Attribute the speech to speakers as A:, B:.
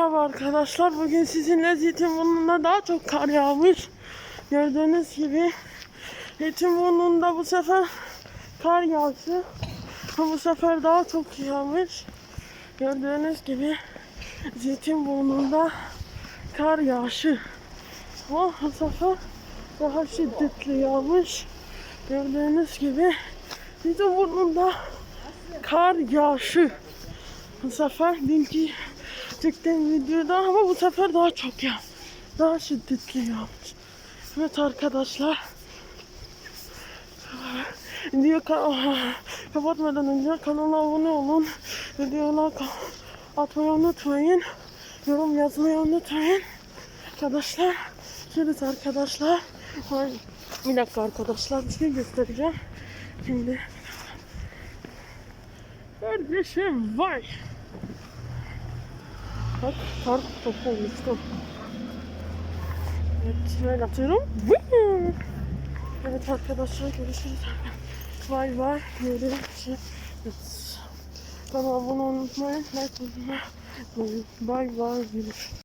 A: Merhaba arkadaşlar. Bugün sizinle Zeytinburnu'na daha çok kar yağmış. Gördüğünüz gibi Zeytinburnu'nda bu sefer kar yağışı. Bu sefer daha çok yağmış. Gördüğünüz gibi Zeytinburnu'nda kar yağışı. Bu sefer daha şiddetli yağmış. Gördüğünüz gibi Zeytinburnu'nda kar yağışı. Bu sefer dünkü çektiğim videoda ama bu sefer daha çok ya. Daha şiddetli yağmış. Evet arkadaşlar. Video ka- kapatmadan önce kanala abone olun. Videolar atmayı unutmayın. Yorum yazmayı unutmayın. Arkadaşlar. Görüşürüz arkadaşlar. Bir dakika arkadaşlar bir şey göstereceğim. Şimdi Kardeşim vay. Bak kar topu olmuştu. Evet şöyle atıyorum. Evet arkadaşlar görüşürüz. Vay vay. Görüşürüz. Kanalıma abone olmayı, like atmayı unutmayın. Bay bay. Görüşürüz.